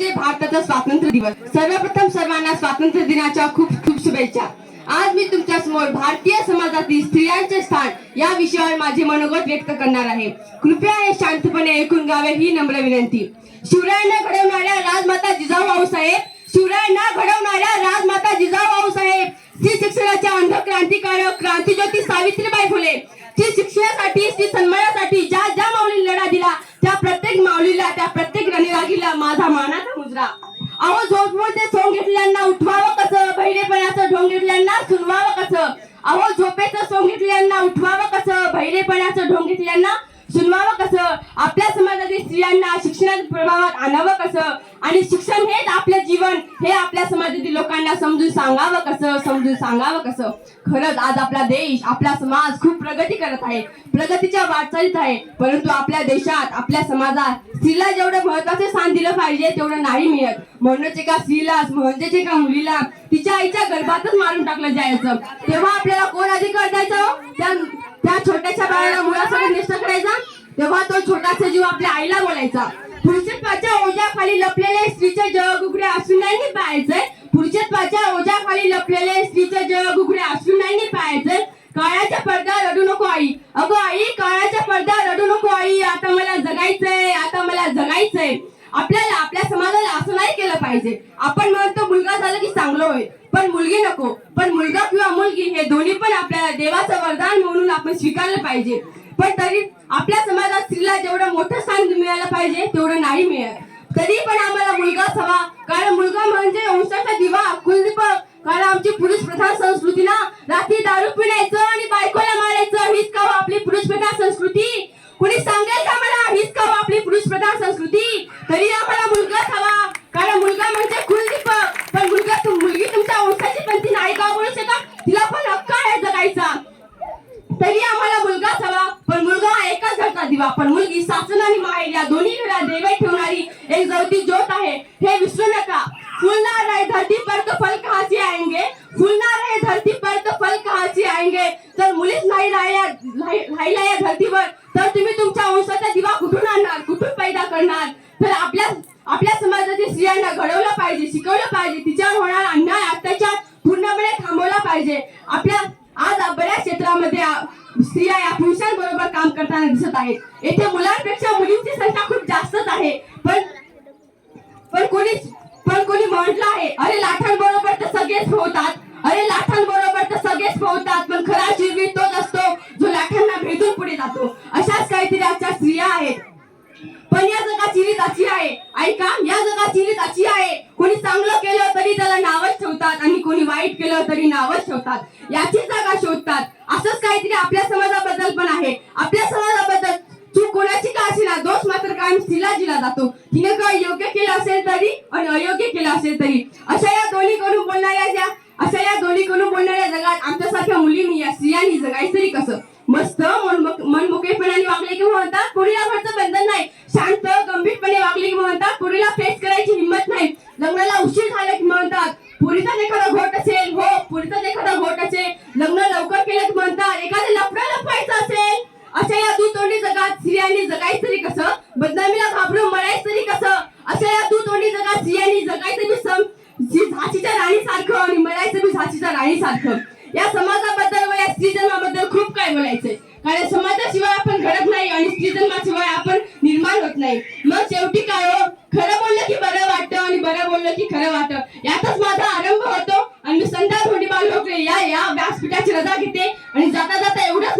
म्हणजे भारताचा स्वातंत्र्य दिवस. सर्वप्रथम सर्वांना स्वातंत्र्य दिनाच्या खूप खूप शुभेच्छा. आज मी तुमच्यासमोर भारतीय समाजातील स्त्रियांचे स्थान या विषयावर माझे मनोगत व्यक्त करणार आहे. कृपया हे शांतपणे ऐकून घ्यावे ही नम्र विनंती. शिवरायांना घडवणाऱ्या राजमाता जिजाऊ साहेब शिवरायांना घडवणाऱ्या राजमाता जिजाऊ साहेब स्त्री शिक्षणाच्या अंध क्रांतिकारक क्रांतीज्योती सावित्रीबाई फुले स्त्री शिक्षणासाठी स्त्री सन्मान मानाचा अहो झोपमध्ये सोंग घेतल्यांना उठवावं कसं? बहिरेपणाचं ढोंग घेतल्यांना सुनवावं कसं? अहो झोपेचं सोंग घेतल्यांना उठवावं कसं? बहिरेपणाचं ढोंग घेतल्यांना सुनवावं कसं? आपल्या समाजातील स्त्रियांना शिक्षणाच्या प्रभावात आणावं कसं? आणि शिक्षण हेच आपलं जीवन हे आपल्या समाजातील लोकांना समजून सांगावं कसं? समजून सांगावं कसं? खरंच आज आपला देश आपला समाज खूप प्रगती करत आहे. प्रगतीच्या वाटचालीत आहे. परंतु आपल्या देशात आपल्या समाजात स्त्रीला जेवढं महत्वाचं स्थान दिलं पाहिजे तेवढं नाही मिळत. म्हणूनच एका स्त्रीला म्हणजेच एका मुलीला तिच्या आईच्या गर्भातच मारून टाकलं जायचं. तेव्हा आपल्याला कोण अधिकार द्यायचं? त्या त्या छोट्याशा बाळाला मुलासोबत निष्ठ करायचा? तेव्हा तो छोटासा जीव आपल्या आईला बोलायचा. पुरुषत्वाच्या ओझ्याखाली लपलेले स्त्रीचे जग उघडे असून नाही पाहायचंय पुरुषत्वाच्या ओझ्याखाली लपलेले स्त्रीचे जग उघडे असून नाही पाहायचंय काळाच्या पडदा रडू नको आई. अगो आई काळाच्या पडदा रडू नको आई. आता मला जगायचंय आता मला जगायचंय. आपल्याला आपल्या समाजाला असं नाही केलं पाहिजे. आपण म्हणतो मुलगा झाला की चांगलं होईल. पण मुलगी नको. पण मुलगा किंवा मुलगी हे दोन्ही पण आपल्याला देवाचं वरदान म्हणून आपण स्वीकारलं पाहिजे. पण तरी आपल्या समाजात स्त्रीला जेवढं मोठं स्थान मिळालं पाहिजे तेवढं नाही मिळत. तरी पण आम्हाला मुलगाच हवा कारण मुलगा म्हणजे वंशाचा दिवा कुलदीपक कारण आमची पुरुष प्रधान संस्कृती ना रात्री दारू पिण्याचं आणि बायकोला मारायचं हीच का आपली पुरुष प्रधान संस्कृती. कुणी सांगेल का मला? हीच का आपली पुरुष प्रधान संस्कृती. तरी आम्हाला मुलगाच हवा कारण मुलगा म्हणजे कुलदीपक पण मुलगा मुलगी तुमच्या वंशाची पण ती नाही का बोलू शकत? तिला पण हक्क आहे जगायचा तरी आम्हाला मुलगाच हवा पण मुलगा हा एकाच आपण मुलगी सासून आणि माहेर या दोन्ही घरात देवे ठेवणारी एक जवती ज्योत आहे. हे विसरू नका. फुलणार आहे धरती पर तो फल कहाँ से आएंगे फुलणार आहे धरती पर तो फल कहाँ से आएंगे जर मुलीच नाही राहिल्या या धरतीवर तर तुम्ही तुमच्या वंशाचा दिवा कुठून आणणार? कुठून पैदा करणार? तर आपल्या आपल्या समाजातील स्त्रियांना घडवलं पाहिजे शिकवलं पाहिजे. तिच्यावर होणार अन्याय अत्याचार पूर्णपणे थांबवला पाहिजे. आपल्या आज बऱ्याच क्षेत्रामध्ये स्त्रिया या पुरुषांबरोबर काम करताना दिसत आहेत. येथे मुलांपेक्षा मुलींची संख्या खूप जास्तच आहे. पण पण कोणी पण कोणी म्हटलं आहे अरे लाठांबरोबर तर सगळेच पोहतात. अरे लाठांबरोबर तर सगळेच पोहतात. पण खरा जीवी तोच असतो जो लाठांना भेटून पुढे जातो. अशाच काहीतरी आजच्या स्त्रिया आहेत. पण या जगाची रीत अशी आहे. ऐका या जगाची रीत अशी आहे. कोणी चांगलं केलं तरी त्याला नावच ठेवतात आणि कोणी वाईट केलं तरी नावच ठेवतात. याची जागा शोधतात. काहीतरी आपल्या समाजाबद्दल पण आहे. आपल्या समाजाबद्दल चूक कोणाची का असेना दोष मात्र कायम स्त्रीला दिला जातो. तिने काय योग्य केलं असेल तरी आणि अयोग्य केलं असेल तरी? अशा या दोन्ही कडून बोलणाऱ्या ज्या अशा या दोन्ही कडून बोलणाऱ्या जगात आमच्यासारख्या मुलींनी या स्त्रियांनी जगायचं तरी कसं? मस्त मन वागले की म्हणतात पुढीला घरचं बंधन नाही. शांत गंभीरपणे वागले की म्हणतात पुढीला फेस करायची हिंमत नाही. लग्नाला उशीर झाला की म्हणतात पुरीचा एखादा घोट असेल हो पुरीचा एखादा घोट असेल लग्न लवकर केलं की म्हणतात एखादं लफडं लपवायचं असेल अशा या दुतोंडी जगात स्त्रियांनी जगायचं तरी कसं? बदनामीला घाबरून मरायचं तरी कसं? अशा या दुतोंडी जगात स्त्रियांनी जगायचं मी सम जी राणी सारखं आणि मरायचं मी झाशीच्या राणीसारखं. या समाजाबद्दल व या स्त्री जन्माबद्दल खूप काय बोलायचंय. कारण समाजाशिवाय आपण घडत नाही आणि स्त्री जन्माशिवाय आपण निर्माण होत नाही. मग शेवटी काय हो? खरं बोललं की बरं वाटतं आणि बरं बोललं की खरं वाटतं. यातच माझा आरंभ होतो आणि मी संध्या धोंडीबाल लोकरे या या व्यासपीठाची रजा घेते आणि जाता जाता एवढं